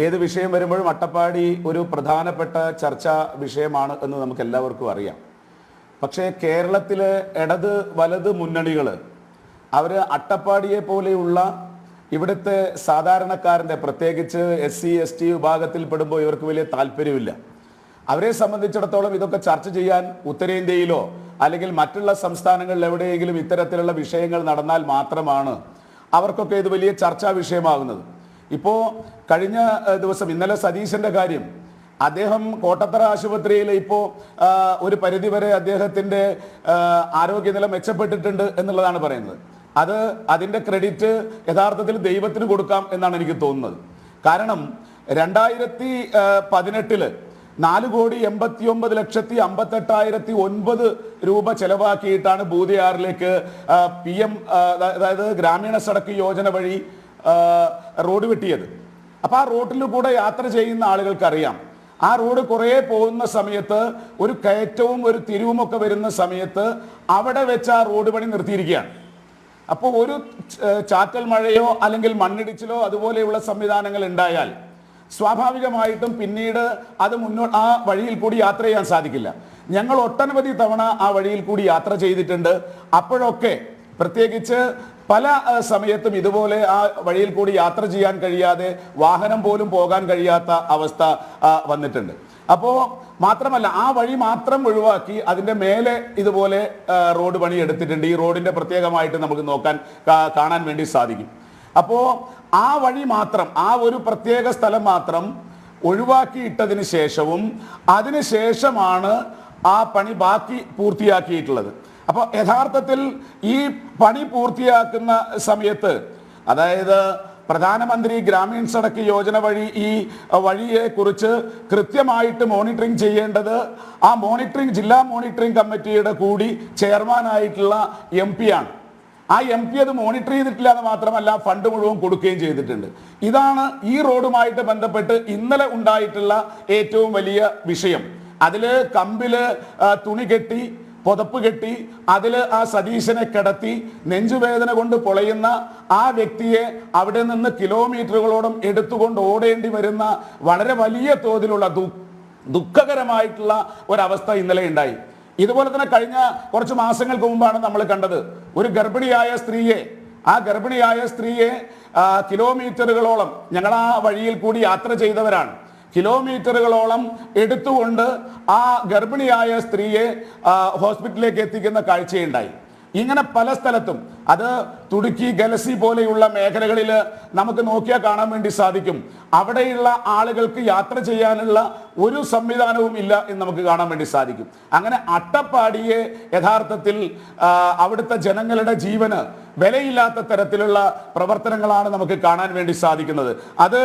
ഏത് വിഷയം വരുമ്പോഴും അട്ടപ്പാടി ഒരു പ്രധാനപ്പെട്ട ചർച്ചാ വിഷയമാണ് എന്ന് നമുക്ക് എല്ലാവർക്കും അറിയാം. പക്ഷേ കേരളത്തിലെ ഇടത് വലത് മുന്നണികൾ അവർ അട്ടപ്പാടിയെ പോലെയുള്ള ഇവിടുത്തെ സാധാരണക്കാരന്റെ പ്രത്യേകിച്ച് എസ് സി എസ് ടി വിഭാഗത്തിൽ പെടുമ്പോൾ ഇവർക്ക് വലിയ താല്പര്യമില്ല. അവരെ സംബന്ധിച്ചിടത്തോളം ഇതൊക്കെ ചർച്ച ചെയ്യാൻ ഉത്തരേന്ത്യയിലോ അല്ലെങ്കിൽ മറ്റുള്ള സംസ്ഥാനങ്ങളിൽ എവിടെയെങ്കിലും ഇത്തരത്തിലുള്ള വിഷയങ്ങൾ നടന്നാൽ മാത്രമാണ് അവർക്കൊക്കെ ഇത് വലിയ ചർച്ചാ വിഷയമാകുന്നത്. ഇപ്പോൾ കഴിഞ്ഞ ദിവസം ഇന്നലെ സതീശന്റെ കാര്യം. അദ്ദേഹം കോട്ടത്തറ ആശുപത്രിയിൽ ഇപ്പോ ഒരു പരിധിവരെ അദ്ദേഹത്തിന്റെ ആരോഗ്യനില മെച്ചപ്പെട്ടിട്ടുണ്ട് എന്നുള്ളതാണ് പറയുന്നത്. അത് അതിന്റെ ക്രെഡിറ്റ് യഥാർത്ഥത്തിൽ ദൈവത്തിന് കൊടുക്കാം എന്നാണ് എനിക്ക് തോന്നുന്നത്. കാരണം രണ്ടായിരത്തി പതിനെട്ടിൽ നാല് കോടി എൺപത്തി ഒമ്പത് ലക്ഷത്തി അമ്പത്തെട്ടായിരത്തി ഒൻപത് രൂപ ചെലവാക്കിയിട്ടാണ് ബൂതിയാറിലേക്ക് പി എം അതായത് ഗ്രാമീണ സടക്ക് യോജന വഴി റോഡ് വെട്ടിയത്. അപ്പോൾ ആ റോഡിൽ കൂടെ യാത്ര ചെയ്യുന്ന ആളുകൾക്കറിയാം. ആ റോഡ് കുറേ പോകുന്ന സമയത്ത് ഒരു കയറ്റവും ഒരു തിരിവുമൊക്കെ വരുന്ന സമയത്ത് അവിടെ വെച്ച് ആ റോഡ് പണി നിർത്തിയിരിക്കുകയാണ്. അപ്പോൾ ഒരു ചാറ്റൽ മഴയോ അല്ലെങ്കിൽ മണ്ണിടിച്ചിലോ അതുപോലെയുള്ള സംവിധാനങ്ങൾ ഉണ്ടായാൽ സ്വാഭാവികമായിട്ടും പിന്നീട് അത് മുന്നോട്ട് ആ വഴിയിൽ കൂടി യാത്ര ചെയ്യാൻ സാധിക്കില്ല. ഞങ്ങൾ ഒട്ടനവധി തവണ ആ വഴിയിൽ കൂടി യാത്ര ചെയ്തിട്ടുണ്ട്. അപ്പോഴൊക്കെ പ്രത്യേകിച്ച് പല സമയത്തും ഇതുപോലെ ആ വഴിയിൽ കൂടി യാത്ര ചെയ്യാൻ കഴിയാതെ വാഹനം പോലും പോകാൻ കഴിയാത്ത അവസ്ഥ വന്നിട്ടുണ്ട്. അപ്പോൾ മാത്രമല്ല ആ വഴി മാത്രം ഒഴിവാക്കി അതിന്റെ മേലെ ഇതുപോലെ റോഡ് പണി എടുത്തിട്ടുണ്ട് ഈ റോഡിന്റെ പ്രത്യേകമായിട്ട് നമുക്ക് നോക്കാൻ കാണാൻ വേണ്ടി സാധിക്കും. അപ്പോ ആ വഴി മാത്രം ആ ഒരു പ്രത്യേക സ്ഥലം മാത്രം ഒഴിവാക്കിയിട്ടതിന് ശേഷവും അതിനുശേഷമാണ് ആ പണി ബാക്കി പൂർത്തിയാക്കിയിട്ടുള്ളത്. അപ്പോൾ യഥാർത്ഥത്തിൽ ഈ പണി പൂർത്തിയാക്കുന്ന സമയത്ത് അതായത് പ്രധാനമന്ത്രി ഗ്രാമീൺ സടക്ക് യോജന വഴി ഈ വഴിയെ കുറിച്ച് കൃത്യമായിട്ട് മോണിറ്ററിംഗ് ചെയ്യേണ്ടത് ആ മോണിറ്ററിംഗ് ജില്ലാ മോണിറ്ററിംഗ് കമ്മിറ്റിയുടെ കൂടി ചെയർമാനായിട്ടുള്ള എം പി ആണ്. ആ എം പി അത് മോണിറ്റർ ചെയ്തിട്ടില്ല എന്ന് മാത്രമല്ല ഫണ്ട് മുഴുവൻ കൊടുക്കുകയും ചെയ്തിട്ടുണ്ട്. ഇതാണ് ഈ റോഡുമായിട്ട് ബന്ധപ്പെട്ട് ഇന്നലെ ഉണ്ടായിട്ടുള്ള ഏറ്റവും വലിയ വിഷയം. അതിൽ കമ്പിൽ തുണി കെട്ടി പുതപ്പ് കെട്ടി അതിൽ ആ സതീശനെ കിടത്തി നെഞ്ചുവേദന കൊണ്ട് പൊളയുന്ന ആ വ്യക്തിയെ അവിടെ നിന്ന് കിലോമീറ്ററുകളോളം എടുത്തുകൊണ്ട് ഓടേണ്ടി വരുന്ന വളരെ വലിയ തോതിലുള്ള ദുഃഖകരമായിട്ടുള്ള ഒരവസ്ഥ ഇന്നലെ ഉണ്ടായി. ഇതുപോലെ തന്നെ കഴിഞ്ഞ കുറച്ച് മാസങ്ങൾക്ക് മുമ്പാണ് നമ്മൾ കണ്ടത്. ഒരു ഗർഭിണിയായ സ്ത്രീയെ ആ ഗർഭിണിയായ സ്ത്രീയെ കിലോമീറ്ററുകളോളം ഞങ്ങൾ ആ വഴിയിൽ കൂടി യാത്ര ചെയ്തവരാണ്. കിലോമീറ്ററുകളോളം എടുത്തുകൊണ്ട് ആ ഗർഭിണിയായ സ്ത്രീയെ ഹോസ്പിറ്റലിലേക്ക് എത്തിക്കുന്ന കാഴ്ചയുണ്ടായി. ഇങ്ങനെ പല സ്ഥലത്തും. അത് തുടുക്കി ഗലസി പോലെയുള്ള മേഖലകളിൽ നമുക്ക് നോക്കിയാൽ കാണാൻ വേണ്ടി സാധിക്കും. അവിടെയുള്ള ആളുകൾക്ക് യാത്ര ചെയ്യാനുള്ള ഒരു സംവിധാനവും ഇല്ല എന്ന് നമുക്ക് കാണാൻ വേണ്ടി സാധിക്കും. അങ്ങനെ അട്ടപ്പാടിയെ യഥാർത്ഥത്തിൽ അവിടുത്തെ ജനങ്ങളുടെ ജീവന് വിലയില്ലാത്ത തരത്തിലുള്ള പ്രവർത്തനങ്ങളാണ് നമുക്ക് കാണാൻ വേണ്ടി സാധിക്കുന്നത്. അത്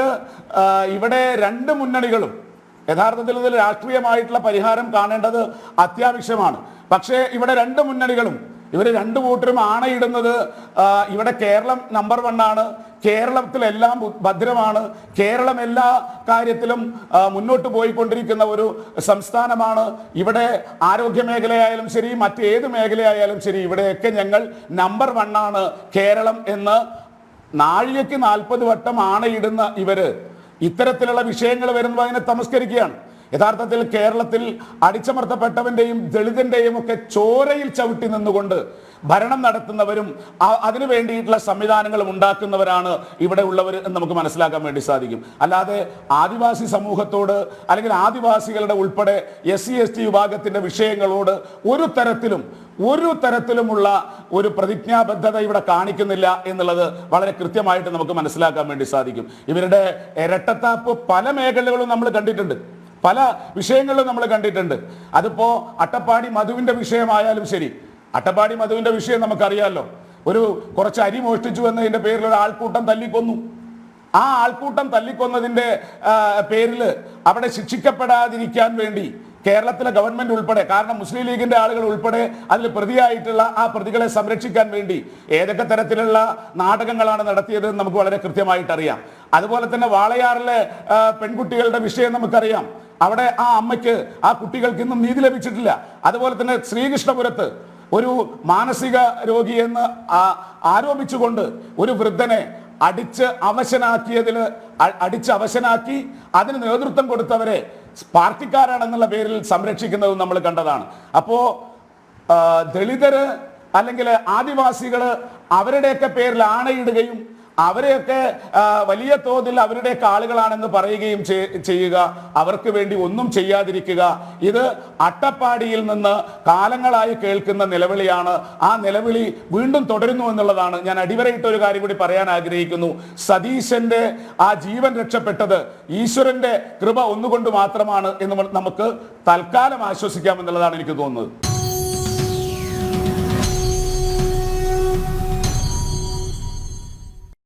ഇവിടെ രണ്ട് മുന്നണികളും യഥാർത്ഥത്തിൽ ഇതിൽ രാഷ്ട്രീയമായിട്ടുള്ള പരിഹാരം കാണേണ്ടത് അത്യാവശ്യമാണ്. പക്ഷേ ഇവിടെ രണ്ട് മുന്നണികളും ഇവർ രണ്ടു കൂട്ടരും ആണയിടുന്നത് ഇവിടെ കേരളം നമ്പർ വൺ ആണ്. കേരളത്തിലെല്ലാം ഭദ്രമാണ്. കേരളം എല്ലാ കാര്യത്തിലും മുന്നോട്ട് പോയിക്കൊണ്ടിരിക്കുന്ന ഒരു സംസ്ഥാനമാണ്. ഇവിടെ ആരോഗ്യ മേഖലയായാലും ശരി മറ്റേത് മേഖലയായാലും ശരി ഇവിടെയൊക്കെ ഞങ്ങൾ നമ്പർ വൺ ആണ് കേരളം എന്ന് നാഴികയ്ക്ക് നാൽപ്പത് വട്ടം ആണയിടുന്ന ഇവർ. ഇത്തരത്തിലുള്ള വിഷയങ്ങൾ വരുമ്പോൾ അതിനെ തമസ്കരിക്കുകയാണ്. യഥാർത്ഥത്തിൽ കേരളത്തിൽ അടിച്ചമർത്തപ്പെട്ടവന്റെയും ദളിതന്റെയും ഒക്കെ ചോരയിൽ ചവിട്ടി നിന്നുകൊണ്ട് ഭരണം നടത്തുന്നവരും അതിനു വേണ്ടിയിട്ടുള്ള സംവിധാനങ്ങളും ഉണ്ടാക്കുന്നവരാണ് ഇവിടെ ഉള്ളവർ എന്ന് നമുക്ക് മനസ്സിലാക്കാൻ വേണ്ടി സാധിക്കും. അല്ലാതെ ആദിവാസി സമൂഹത്തോട് അല്ലെങ്കിൽ ആദിവാസികളുടെ ഉൾപ്പെടെ എസ് സി എസ് ടി വിഭാഗത്തിന്റെ വിഷയങ്ങളോട് ഒരു തരത്തിലും ഒരു തരത്തിലുമുള്ള ഒരു പ്രതിജ്ഞാബദ്ധത ഇവിടെ കാണിക്കുന്നില്ല എന്നുള്ളത് വളരെ കൃത്യമായിട്ട് നമുക്ക് മനസ്സിലാക്കാൻ വേണ്ടി സാധിക്കും. ഇവരുടെ ഇരട്ടത്താപ്പ് പല മേഖലകളും നമ്മൾ കണ്ടിട്ടുണ്ട്. പല വിഷയങ്ങളിലും നമ്മൾ കണ്ടിട്ടുണ്ട്. അതിപ്പോ അട്ടപ്പാടി മധുവിന്റെ വിഷയമായാലും ശരി. അട്ടപ്പാടി മധുവിന്റെ വിഷയം നമുക്കറിയാമല്ലോ ഒരു കുറച്ച് അരി മോഷ്ടിച്ചു എന്നതിന്റെ പേരിൽ ഒരു ആൾക്കൂട്ടം തല്ലിക്കൊന്നു. ആ ആൾക്കൂട്ടം തല്ലിക്കൊന്നതിന്റെ പേരിൽ അവിടെ ശിക്ഷിക്കപ്പെടാതിരിക്കാൻ വേണ്ടി കേരളത്തിലെ ഗവൺമെന്റ് ഉൾപ്പെടെ കാരണം മുസ്ലിം ലീഗിന്റെ ആളുകൾ ഉൾപ്പെടെ അതിൽ പ്രതിയായിട്ടുള്ള ആ പ്രതികളെ സംരക്ഷിക്കാൻ വേണ്ടി ഏതൊക്കെ തരത്തിലുള്ള നാടകങ്ങളാണ് നടത്തിയത് നമുക്ക് വളരെ കൃത്യമായിട്ട് അറിയാം. അതുപോലെ തന്നെ വാളയാറിലെ പെൺകുട്ടികളുടെ വിഷയം നമുക്കറിയാം. അവിടെ ആ അമ്മയ്ക്ക് ആ കുട്ടികൾക്ക് ഇന്നും നീതി ലഭിച്ചിട്ടില്ല. അതുപോലെ തന്നെ ശ്രീകൃഷ്ണപുരത്ത് ഒരു മാനസിക രോഗിയെന്ന് ആരോപിച്ചുകൊണ്ട് ഒരു വൃദ്ധനെ അടിച്ച് അവശനാക്കിയതിൽ അടിച്ച് അവശനാക്കി അതിന് നേതൃത്വം കൊടുത്തവരെ പാർട്ടിക്കാരാണെന്നുള്ള പേരിൽ സംരക്ഷിക്കുന്നത് നമ്മൾ കണ്ടതാണ്. അപ്പോ ദളിതര് അല്ലെങ്കിൽ ആദിവാസികൾ അവരുടെയൊക്കെ പേരിൽ ആണയിടുകയും അവരെയൊക്കെ വലിയ തോതിൽ അവരുടെ ആളുകളാണെന്ന് പറയുകയും ചെയ്യുക. അവർക്ക് വേണ്ടി ഒന്നും ചെയ്യാതിരിക്കുക. ഇത് അട്ടപ്പാടിയിൽ നിന്ന് കാലങ്ങളായി കേൾക്കുന്ന നിലവിളിയാണ്. ആ നിലവിളി വീണ്ടും തുടരുന്നു എന്നുള്ളതാണ്. ഞാൻ അടിവരയിട്ട ഒരു കാര്യം കൂടി പറയാൻ ആഗ്രഹിക്കുന്നു. സതീശന്റെ ആ ജീവൻ രക്ഷപ്പെട്ടത് ഈശ്വരന്റെ കൃപ ഒന്നുകൊണ്ട് മാത്രമാണ് എന്ന് നമുക്ക് തൽക്കാലം ആശ്വസിക്കാം എന്നുള്ളതാണ് എനിക്ക് തോന്നുന്നത്.